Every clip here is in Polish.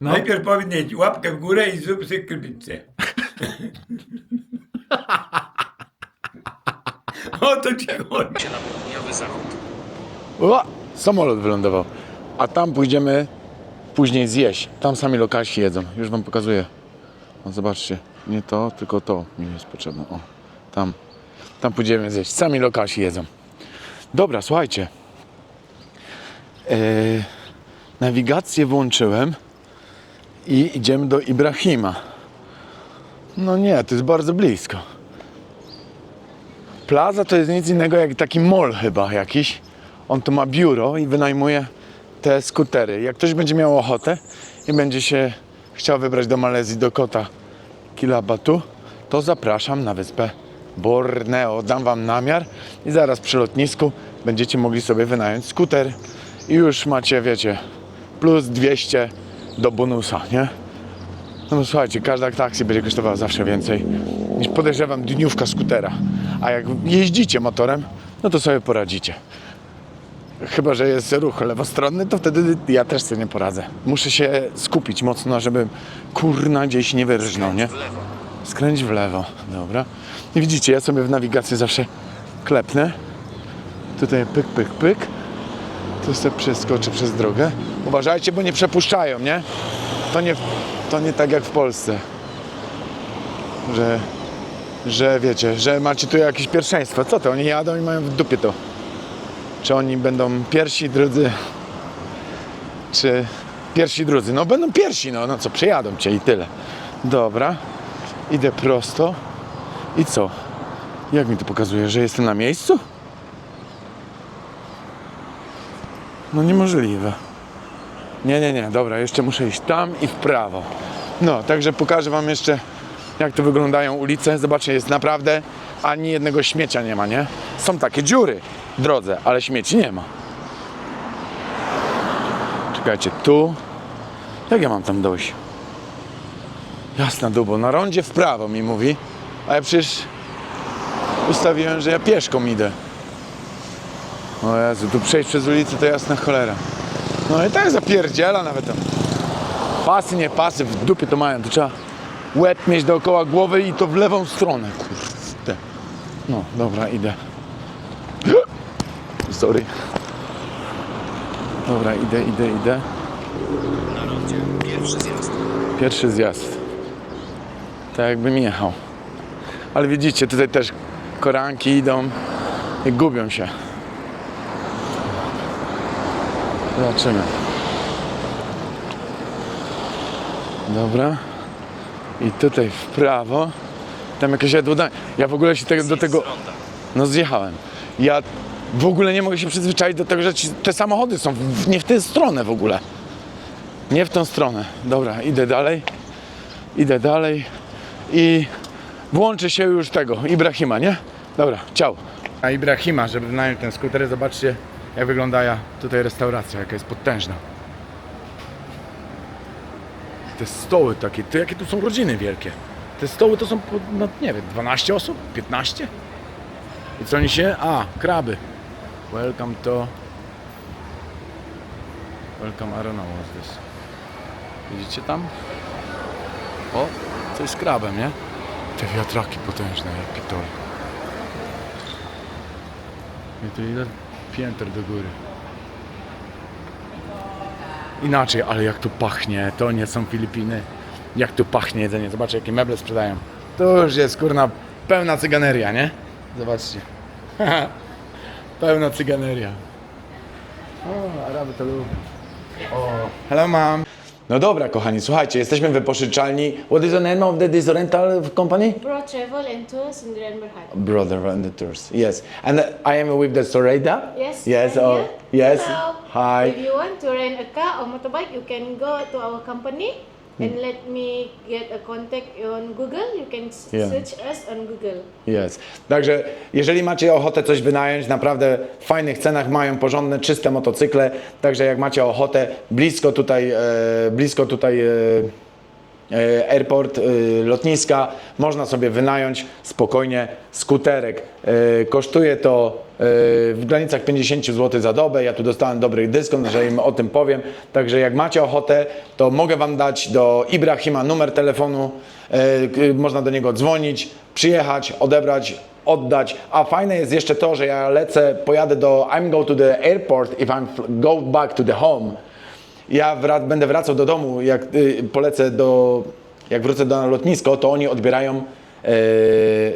No. Najpierw powinien łapkę w górę i zrób sobie krypicę. o to ci chodzi. się na południowy zachód. O, samolot wylądował. A tam pójdziemy później zjeść. Tam sami lokalsi jedzą. Już wam pokazuję. O, zobaczcie. Nie to, tylko to mi jest potrzebne. O, tam. Tam pójdziemy zjeść. Sami lokalsi jedzą. Dobra, słuchajcie. Eee, nawigację włączyłem i idziemy do Ibrahima. No nie, to jest bardzo blisko. Plaza to jest nic innego jak taki mall chyba jakiś. On tu ma biuro i wynajmuje te skutery. Jak ktoś będzie miał ochotę i będzie się chciał wybrać do Malezji, do kota Kilabatu, to zapraszam na wyspę Borneo. Dam wam namiar i zaraz przy lotnisku będziecie mogli sobie wynająć skuter i już macie, wiecie, plus 200 do bonusa, nie? No słuchajcie, każda taksi będzie kosztowała zawsze więcej niż podejrzewam dniówka skutera. A jak jeździcie motorem, no to sobie poradzicie. Chyba, że jest ruch lewostronny, to wtedy ja też sobie nie poradzę. Muszę się skupić mocno, żeby kurna gdzieś nie wyrżnął, nie? Skręć w lewo, dobra. I widzicie, ja sobie w nawigacji zawsze klepnę. Tutaj pyk, pyk, pyk. Tu sobie przeskoczę przez drogę. Uważajcie, bo nie przepuszczają, nie? To nie, to nie tak jak w Polsce. Że, że wiecie, że macie tu jakieś pierwszeństwo. Co to? Oni jadą i mają w dupie to. Czy oni będą pierwsi, drudzy, czy pierwsi, drudzy? No będą pierwsi, no, no co, przejadą cię i tyle. Dobra, idę prosto. I co? Jak mi to pokazuje, że jestem na miejscu? No niemożliwe. Nie, nie, nie, dobra, jeszcze muszę iść tam i w prawo. No, także pokażę wam jeszcze, jak to wyglądają ulice. Zobaczcie, jest naprawdę ani jednego śmiecia nie ma, nie? Są takie dziury w drodze, ale śmieci nie ma. Czekajcie, tu. Jak ja mam tam dojść? Jasna dubo, na rondzie w prawo mi mówi, a ja przecież ustawiłem, że ja pieszką idę. O Jezu, tu przejść przez ulicę to jasna cholera. No i tak zapierdziela nawet tam. Pasy, nie pasy, w dupie to mają, to trzeba łeb mieć dookoła głowy i to w lewą stronę, kurde. No, dobra, idę. Sorry. Dobra, idę, idę, idę. Na rondzie. Pierwszy zjazd. Pierwszy zjazd. Tak jakbym jechał. Ale widzicie, tutaj też koranki idą i gubią się. Zobaczymy. Dobra. I tutaj w prawo. Tam jakieś jadłodanie. Ja w ogóle się tego, do tego... No zjechałem. Ja w ogóle nie mogę się przyzwyczaić do tego, że ci, te samochody są w, nie w tę stronę w ogóle. Nie w tą stronę. Dobra, idę dalej. Idę dalej i włączy się już tego Ibrahima, nie? Dobra, ciao. A Ibrahima, żeby wynająć ten skuter, zobaczcie jak wygląda tutaj restauracja, jaka jest potężna. Te stoły takie, to jakie tu są rodziny wielkie. Te stoły to są, no nie wiem, 12 osób? 15? I co oni się? A, kraby. Welcome to... Welcome, I don't know this. Widzicie tam? O, coś z krabem, nie? Te wiatraki potężne, jak pitole. I tu ile pięter do góry. Inaczej, ale jak tu pachnie, to nie są Filipiny. Jak tu pachnie jedzenie, zobaczcie jakie meble sprzedają. To już jest kurna pełna cyganeria, nie? Zobaczcie. pełna cyganeria. O, Araby to lubią. O, hello mom. No dobra, kochani, słuchajcie, jesteśmy w wypożyczalni. What is the name of the this rental company? Bro Travel and Tours in Grand Berhad. Brother and the tours. Yes. And I am with the Soreda? Yes. Yes. Oh, here. yes. Hello. Hi. If you want to rent a car or motorbike, you can go to our company and let me get a contact on Google. You can s- Yeah. search us on Google. Jest. Także jeżeli macie ochotę coś wynająć, naprawdę w fajnych cenach mają porządne, czyste motocykle. Także jak macie ochotę, blisko tutaj, e, blisko tutaj e, e, airport, e, lotniska, można sobie wynająć spokojnie skuterek. E, Kosztuje to e, w granicach 50 zł za dobę. Ja tu dostałem dobry dyskont, że im o tym powiem. Także jak macie ochotę, to mogę Wam dać do Ibrahima numer telefonu. E, Można do niego dzwonić, przyjechać, odebrać, oddać. A fajne jest jeszcze to, że ja lecę, pojadę do I'm go to the airport if I'm go back to the home. Ja wra- będę wracał do domu, jak y, polecę do, jak wrócę do na lotnisko, to oni odbierają e,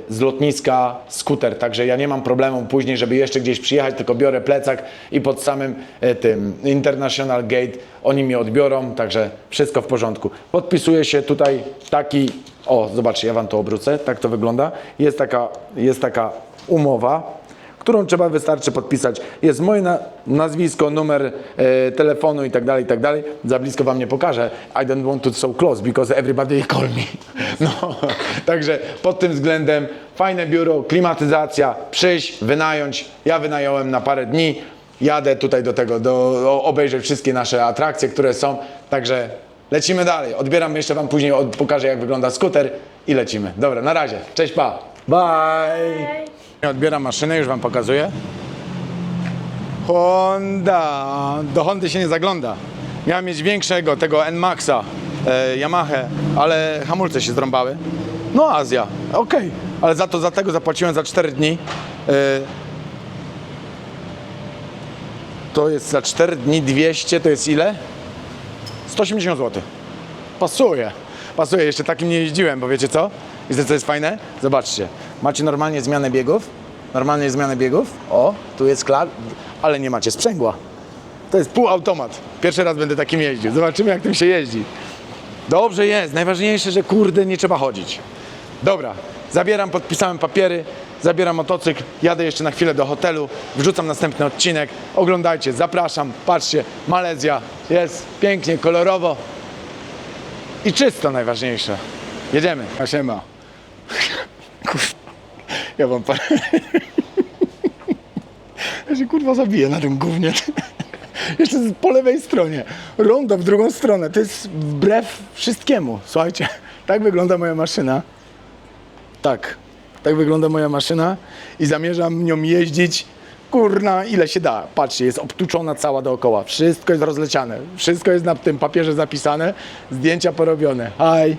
z lotniska skuter, także ja nie mam problemu później, żeby jeszcze gdzieś przyjechać, tylko biorę plecak i pod samym e, tym International Gate oni mi odbiorą, także wszystko w porządku. Podpisuje się tutaj taki, o zobaczcie, ja wam to obrócę, tak to wygląda. Jest taka, jest taka umowa, którą trzeba wystarczy podpisać. Jest moje na, nazwisko, numer e, telefonu i tak dalej, i tak dalej. Za blisko wam nie pokażę. I don't want to so close because everybody call me. No, także pod tym względem fajne biuro, klimatyzacja, przyjść, wynająć. Ja wynająłem na parę dni. Jadę tutaj do tego, do o- obejrzeć wszystkie nasze atrakcje, które są. Także lecimy dalej. Odbieram jeszcze wam później, od, pokażę jak wygląda skuter i lecimy. Dobra, na razie. Cześć, pa. Bye. Odbieram maszynę, już wam pokazuję. Honda. Do Hondy się nie zagląda. Miałem mieć większego, tego N-Maxa, e, Yamaha, ale hamulce się zrąbały. No Azja, okej. Ale za to, za tego zapłaciłem za 4 dni. E, to jest za 4 dni 200, to jest ile? 180 zł. Pasuje. Pasuje, jeszcze takim nie jeździłem, bo wiecie co? Wiecie co jest fajne? Zobaczcie. Macie normalnie zmianę biegów. Normalnie zmianę biegów. O, tu jest klar, ale nie macie sprzęgła. To jest półautomat. Pierwszy raz będę takim jeździł. Zobaczymy jak tym się jeździ. Dobrze jest. Najważniejsze, że kurde nie trzeba chodzić. Dobra, zabieram, podpisałem papiery, zabieram motocykl, jadę jeszcze na chwilę do hotelu, wrzucam następny odcinek. Oglądajcie, zapraszam, patrzcie, Malezja jest pięknie, kolorowo i czysto najważniejsze. Jedziemy. Siema. Kurwa, ja wam parę... Ja się kurwa zabiję na tym gównie. Jeszcze po lewej stronie. Rondo w drugą stronę. To jest wbrew wszystkiemu. Słuchajcie, tak wygląda moja maszyna. Tak. Tak wygląda moja maszyna i zamierzam nią jeździć kurna ile się da. Patrzcie, jest obtuczona cała dookoła. Wszystko jest rozleciane. Wszystko jest na tym papierze zapisane. Zdjęcia porobione. Haj.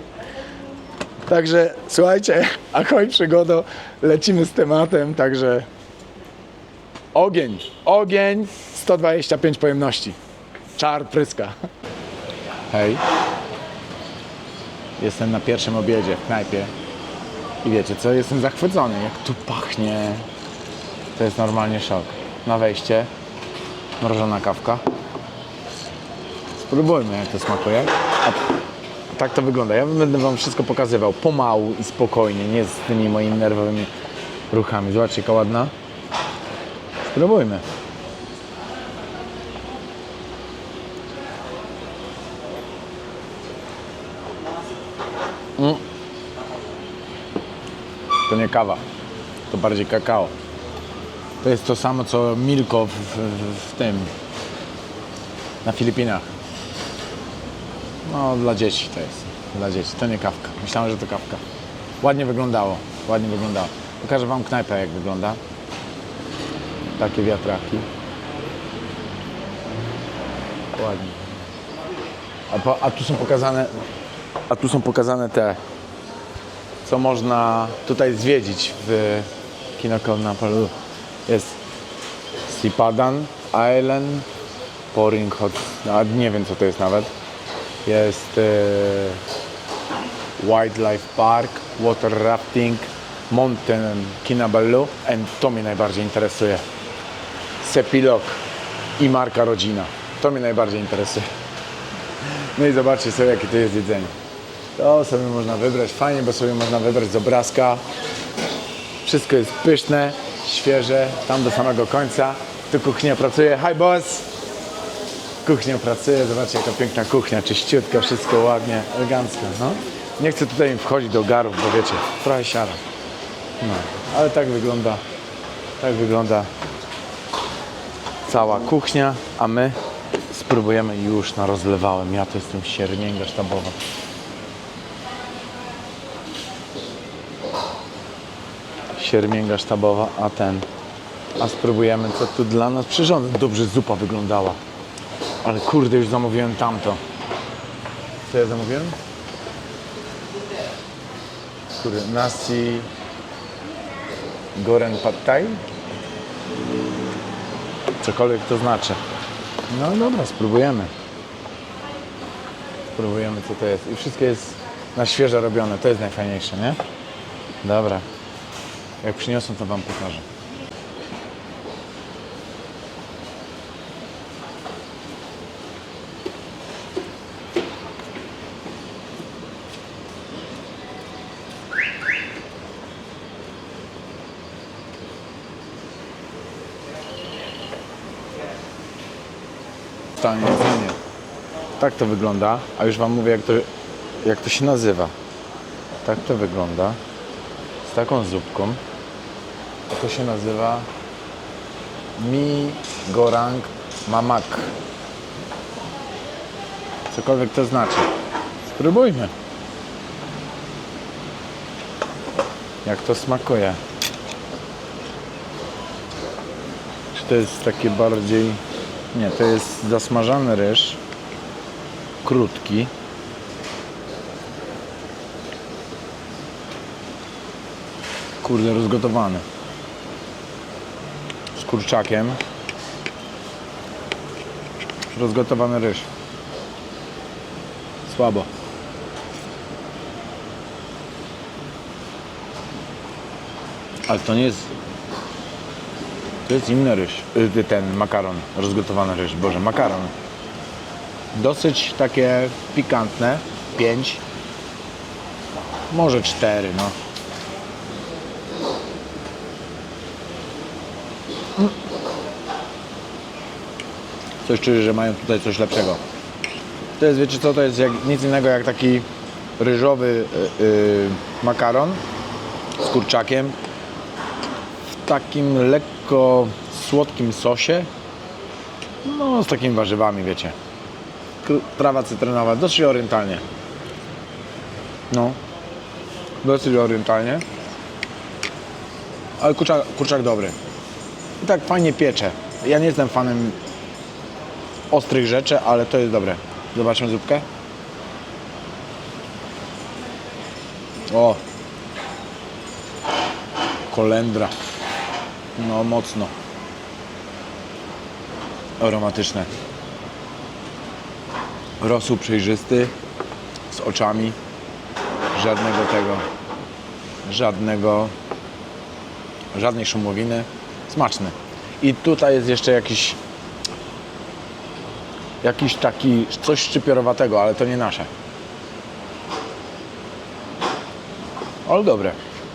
Także słuchajcie, ahoj przygodo, lecimy z tematem, także ogień, ogień, 125 pojemności. Czar pryska. Hej. Jestem na pierwszym obiedzie w knajpie. I wiecie co, jestem zachwycony, jak tu pachnie. To jest normalnie szok. Na wejście, mrożona kawka. Spróbujmy jak to smakuje. Tak to wygląda. Ja będę wam wszystko pokazywał pomału i spokojnie, nie z tymi moimi nerwowymi ruchami. Zobaczcie, jaka ładna. Spróbujmy. Mm. To nie kawa, to bardziej kakao. To jest to samo co Milko w, w, w tym, na Filipinach. No, dla dzieci to jest. Dla dzieci. To nie kawka. Myślałem, że to kawka. Ładnie wyglądało. Ładnie wyglądało. Pokażę Wam knajpę, jak wygląda. Takie wiatraki. Ładnie. A, po, a tu są pokazane. A tu są pokazane te. Co można tutaj zwiedzić w Kinokol Napolu. Jest Sipadan Island, Pouring Hot. A nie wiem co to jest nawet. Jest e, Wildlife Park, Water Rafting, Mountain Kinabalu and to mnie najbardziej interesuje. Sepilok i marka rodzina. To mnie najbardziej interesuje. No i zobaczcie sobie jakie to jest jedzenie. To sobie można wybrać fajnie, bo sobie można wybrać z obrazka. Wszystko jest pyszne, świeże, tam do samego końca. Tu kuchnia pracuje. Hi boss! kuchnia pracuje, zobaczcie jaka piękna kuchnia, czyściutka, wszystko ładnie, elegancko, no. Nie chcę tutaj im wchodzić do garów, bo wiecie, trochę siara. No, ale tak wygląda, tak wygląda cała kuchnia, a my spróbujemy już na rozlewałem. Ja to jestem siermięga sztabowa. Siermięga sztabowa, a ten. A spróbujemy, co tu dla nas przyrząd. Dobrze zupa wyglądała. Ale kurde, już zamówiłem tamto. Co ja zamówiłem? Kurde, nasi goren pad thai? Cokolwiek to znaczy. No dobra, spróbujemy. Spróbujemy co to jest. I wszystko jest na świeżo robione. To jest najfajniejsze, nie? Dobra. Jak przyniosą, to wam pokażę. Stanie jedzenie. Tak to wygląda, a już wam mówię jak to, jak to się nazywa. Tak to wygląda. Z taką zupką. To się nazywa Mi Gorang Mamak. Cokolwiek to znaczy. Spróbujmy. Jak to smakuje. Czy to jest takie bardziej... Nie, to jest zasmażany ryż. Krótki. Kurde, rozgotowany. Z kurczakiem. Rozgotowany ryż. Słabo. Ale to nie jest... To jest inny ryż. Y, Ten makaron. Rozgotowany ryż. Boże, makaron. Dosyć takie pikantne. 5. Może 4, no. Coś czuję, że mają tutaj coś lepszego. To jest, wiecie co, to jest jak, nic innego jak taki ryżowy y, y, makaron z kurczakiem w takim lekko słodkim sosie. No, z takimi warzywami, wiecie. Trawa cytrynowa, dosyć orientalnie. No, dosyć orientalnie. Ale kurczak, kurczak dobry. I tak fajnie piecze. Ja nie jestem fanem ostrych rzeczy, ale to jest dobre. Zobaczmy zupkę. O! Kolendra. No mocno. Aromatyczne. Rosół przejrzysty, z oczami. Żadnego tego, żadnego, żadnej szumowiny. Smaczny. I tutaj jest jeszcze jakiś jakiś taki coś szczypiorowatego, ale to nie nasze. Ale dobre.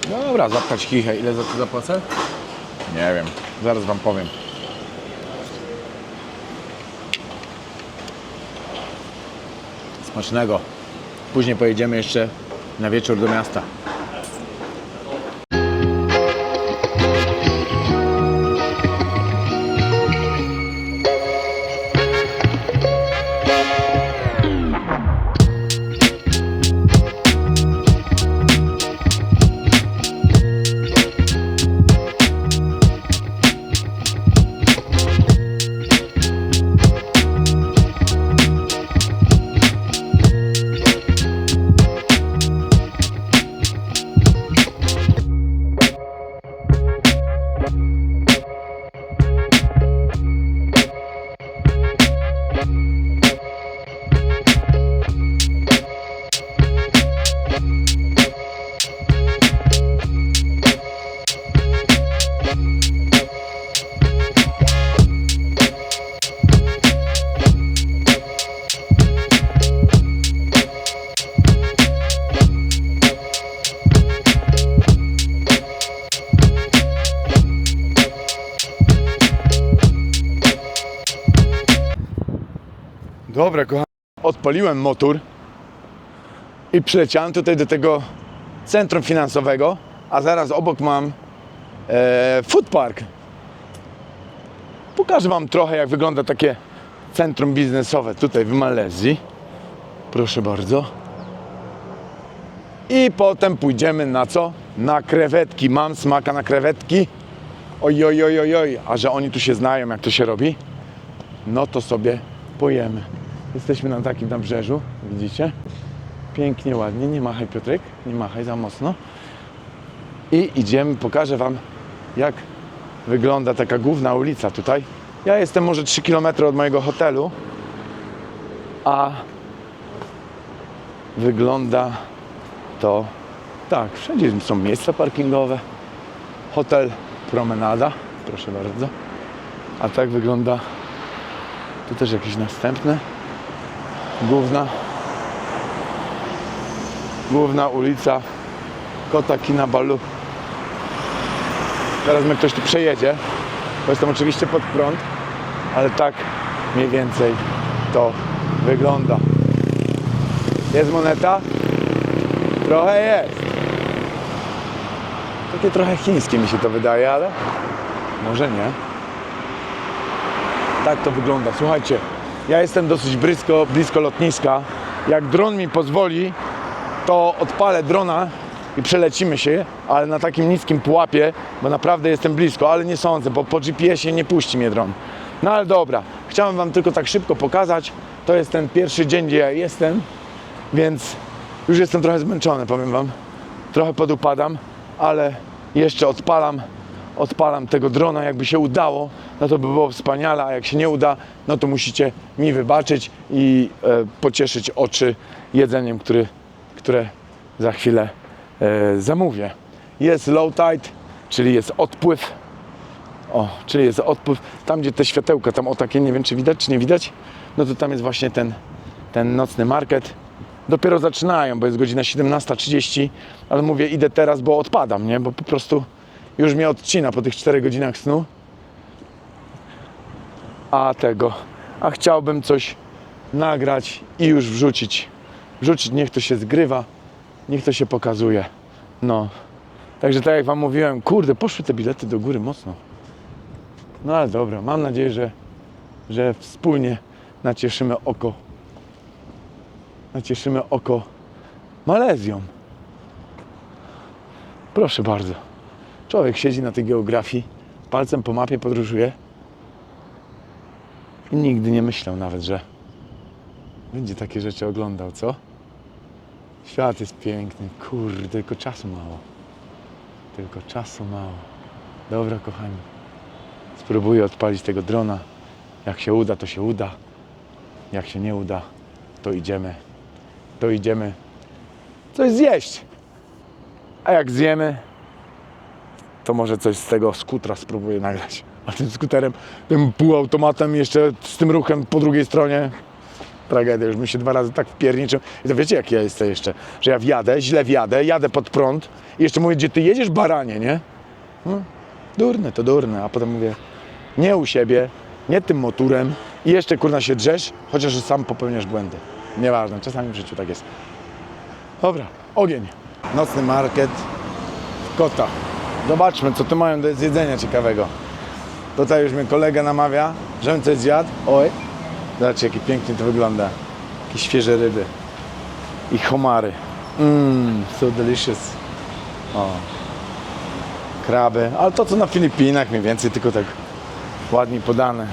Dobra, zapchać chichę. Ile za to zapłacę? Nie wiem. Zaraz wam powiem. Smacznego. Później pojedziemy jeszcze na wieczór do miasta. Odpaliłem motor i przyleciałem tutaj do tego centrum finansowego, a zaraz obok mam e, food park. Pokażę Wam trochę, jak wygląda takie centrum biznesowe tutaj w Malezji. Proszę bardzo. I potem pójdziemy na co? Na krewetki. Mam smaka na krewetki. Oj, oj, oj, oj, oj. A że oni tu się znają, jak to się robi, no to sobie pojemy. Jesteśmy na takim nabrzeżu, widzicie? Pięknie, ładnie. Nie machaj, Piotrek, nie machaj za mocno. I idziemy, pokażę Wam, jak wygląda taka główna ulica tutaj. Ja jestem może 3 km od mojego hotelu, a wygląda to tak. Wszędzie są miejsca parkingowe, hotel, promenada, proszę bardzo. A tak wygląda tu też jakieś następne. Główna główna ulica Kota Kinabalu. Teraz mnie ktoś tu przejedzie, bo jestem oczywiście pod prąd, ale tak mniej więcej to wygląda. Jest moneta? Trochę jest. Takie trochę chińskie mi się to wydaje, ale może nie. Tak to wygląda. Słuchajcie, ja jestem dosyć blisko, blisko lotniska. Jak dron mi pozwoli, to odpalę drona i przelecimy się, ale na takim niskim pułapie, bo naprawdę jestem blisko, ale nie sądzę, bo po GPS-ie nie puści mnie dron. No ale dobra, chciałem Wam tylko tak szybko pokazać. To jest ten pierwszy dzień, gdzie ja jestem, więc już jestem trochę zmęczony, powiem Wam. Trochę podupadam, ale jeszcze odpalam, odpalam tego drona, jakby się udało, no to by było wspaniale, a jak się nie uda, no to musicie mi wybaczyć i e, pocieszyć oczy jedzeniem, który, które za chwilę e, zamówię. Jest low tide, czyli jest odpływ. O, czyli jest odpływ. Tam, gdzie te światełka, tam o takie, nie wiem czy widać, czy nie widać, no to tam jest właśnie ten, ten nocny market. Dopiero zaczynają, bo jest godzina 17.30, ale mówię, idę teraz, bo odpadam, nie? Bo po prostu już mnie odcina po tych 4 godzinach snu. A tego, a chciałbym coś nagrać i już wrzucić. Wrzucić, niech to się zgrywa, niech to się pokazuje. No. Także tak jak Wam mówiłem, kurde, poszły te bilety do góry mocno. No ale dobra, mam nadzieję, że, że wspólnie nacieszymy oko. Nacieszymy oko Malezją. Proszę bardzo. Człowiek siedzi na tej geografii, palcem po mapie podróżuje i nigdy nie myślał nawet, że będzie takie rzeczy oglądał, co? Świat jest piękny, kurde, tylko czasu mało. Tylko czasu mało. Dobra, kochani. Spróbuję odpalić tego drona. Jak się uda, to się uda. Jak się nie uda, to idziemy. To idziemy coś zjeść. A jak zjemy, to może coś z tego skutra spróbuję nagrać. A tym skuterem, tym półautomatem jeszcze z tym ruchem po drugiej stronie tragedia, już mi się dwa razy tak wpierniczył. I to wiecie jak ja jestem jeszcze, że ja wjadę, źle wjadę, jadę pod prąd i jeszcze mówię, gdzie ty jedziesz, baranie, nie? No, durne to durne, a potem mówię, nie u siebie, nie tym motorem i jeszcze kurna się drzesz, chociaż sam popełniasz błędy. Nieważne, czasami w życiu tak jest. Dobra, ogień. Nocny market w Kota. Zobaczmy, co tu mają do zjedzenia ciekawego. Tutaj już mnie kolega namawia, żebym coś zjadł. Oj, zobaczcie, jakie pięknie to wygląda. Jakie świeże ryby. I homary. Mmm, so delicious. O. Kraby. Ale to, co na Filipinach mniej więcej, tylko tak ładnie podane.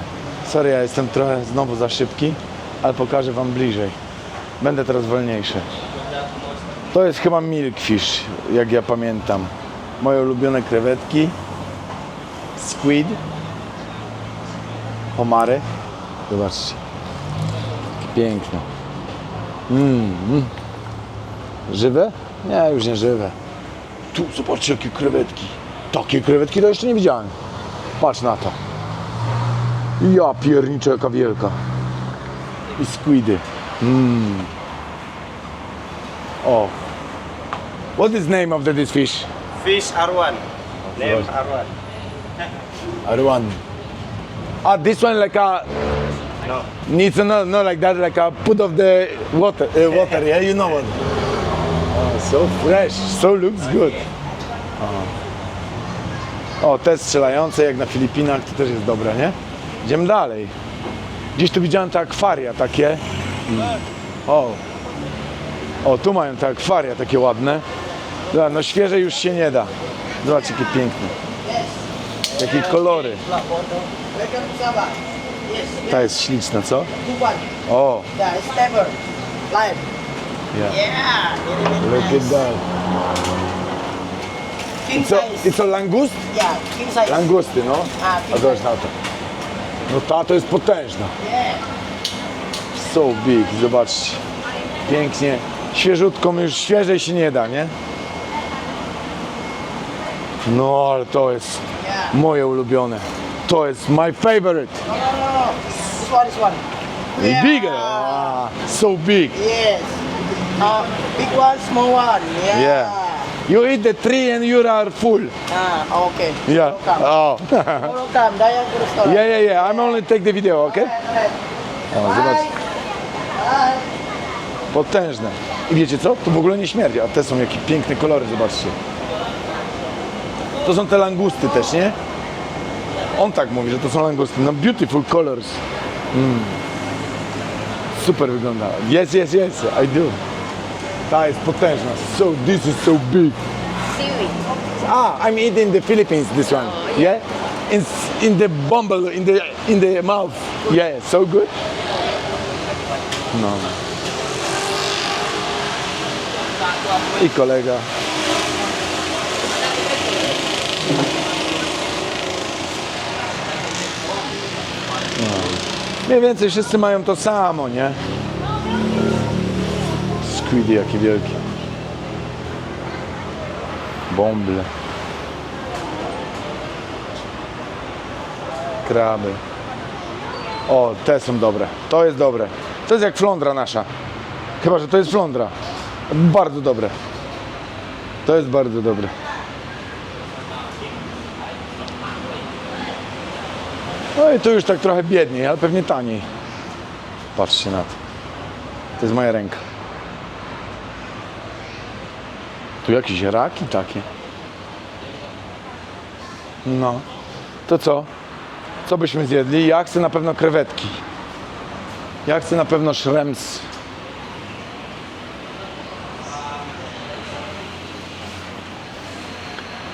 Sorry, ja jestem trochę znowu za szybki, ale pokażę Wam bliżej. Będę teraz wolniejszy. To jest chyba milkfish, jak ja pamiętam. Moje ulubione krewetki. Squid. Homary. Zobaczcie. Piękne. Mm, mm. Żywe? Nie, już nie żywe. Tu, zobaczcie jakie krewetki. Takie krewetki to jeszcze nie widziałem. Patrz na to. Ja pierniczę jaka wielka. I squidy. Mm. O. What is name of this fish? Fish R1. Name R1. Arwan. Ah, this one like a No. needs know, no like that, like a put of the water, uh, water. Yeah, you know what? Oh, so fresh, so looks good. O. o, te strzelające jak na Filipinach, to też jest dobre, nie? Idziemy dalej. Gdzieś tu widziałem te akwaria takie. Mm. O. O, tu mają te akwaria takie ładne. Zobacz, no świeże już się nie da. Zobacz, jakie piękne. Jakie kolory. Ta jest śliczna, co? O, Yeah, Look at that. King Co. I co, langust? Langusty, no. A, A zobacz na to. No ta to jest potężna. So big, zobaczcie. Pięknie. Świeżutką już świeżej się nie da, nie? No, ale to jest moje ulubione. To jest my favorite. No, no, no, no. This one, this one. Yeah. Bigger. Ah, so big. Yes. Uh, big one, small one. Yeah. Yeah. You eat the tree and you are full. Ah, okay. Yeah. Welcome. Oh. Welcome. Yeah, yeah, yeah. I'm only take the video, okay? O, zobacz. Potężne. I wiecie co? To w ogóle nie śmierdzi, a te są jakie piękne kolory, zobaczcie. To są te langusty też, nie? On tak mówi, że to są langusty. No beautiful colors. Mm. Super wygląda. Yes, yes, yes, I do. Ta jest potężna. So, this is so big. Seaweed. Ah, I'm eating in the Philippines, this one. Yeah? In, in the bumble, in the, in the mouth. Yeah, so good. No. I kolega. Mniej więcej wszyscy mają to samo, nie? Squidy jakie wielkie. Bąble. Kraby. O, te są dobre. To jest dobre. To jest jak flądra nasza. Chyba, że to jest flądra. Bardzo dobre. To jest bardzo dobre. No i tu już tak trochę biedniej, ale pewnie taniej. Patrzcie na to. To jest moja ręka. Tu jakieś raki takie. No. To co? Co byśmy zjedli? Ja chcę na pewno krewetki. Ja chcę na pewno szrems.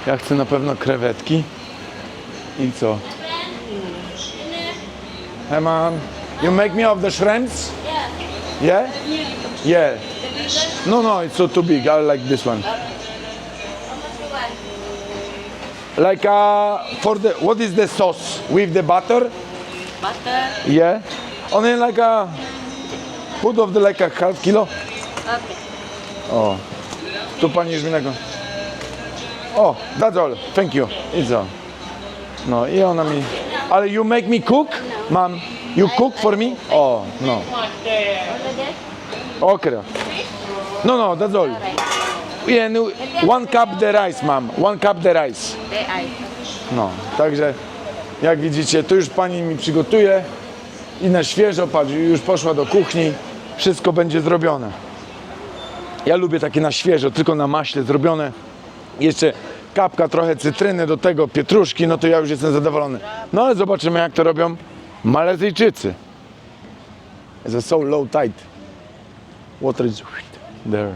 Ja chcę na pewno krewetki. I co? Hey man, you make me of the shrimps? Yeah. Yeah? Yeah. No, no, it's so too big. I like this one. Like uh, for the what is the sauce with the butter? Butter. Yeah. Only like a put of the like a half kilo. Okay. O, tu pani już mi tego. O, that's all. Thank you. It's all. No i ona mi. Ale you make me cook? Mom, you cook for me? O, no. Okay. No, no, that's all. Yeah, no, one cup the rice, mom. One cup the rice. No, także jak widzicie, tu już pani mi przygotuje i na świeżo, patrz, już poszła do kuchni, wszystko będzie zrobione. Ja lubię takie na świeżo, tylko na maśle zrobione. Jeszcze kapka trochę cytryny, do tego pietruszki, no to ja już jestem zadowolony. No ale zobaczymy jak to robią Malezyjczycy. It's a so low tide. Water is there.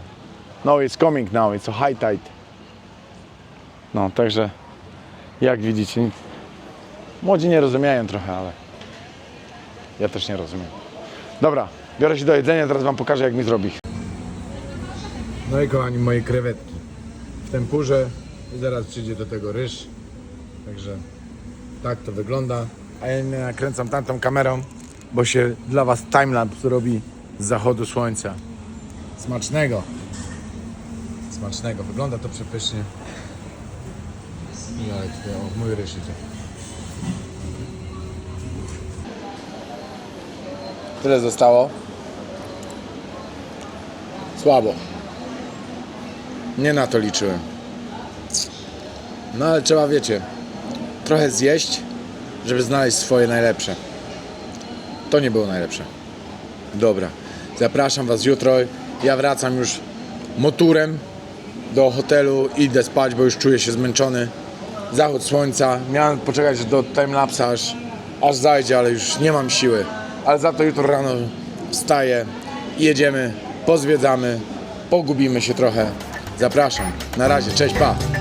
No, it's coming now, it's a high tide. No, także jak widzicie, młodzi nie rozumieją trochę, ale ja też nie rozumiem. Dobra, biorę się do jedzenia, teraz wam pokażę jak mi zrobi. No i kochani, moje krewetki w tempurze i zaraz przyjdzie do tego ryż. Także tak to wygląda. A ja nie nakręcam tamtą kamerą, bo się dla was timelapse robi z zachodu słońca. Smacznego. Smacznego. Wygląda to przepysznie. Ja tutaj, o, mój ryż idzie. Tyle zostało. Słabo. Nie na to liczyłem. No ale trzeba, wiecie, trochę zjeść, żeby znaleźć swoje najlepsze. To nie było najlepsze. Dobra. Zapraszam Was jutro. Ja wracam już motorem do hotelu. Idę spać, bo już czuję się zmęczony. Zachód słońca. Miałem poczekać do timelapsa aż, aż zajdzie, ale już nie mam siły. Ale za to jutro rano wstaję jedziemy, pozwiedzamy pogubimy się trochę. Zapraszam. Na razie, cześć, pa.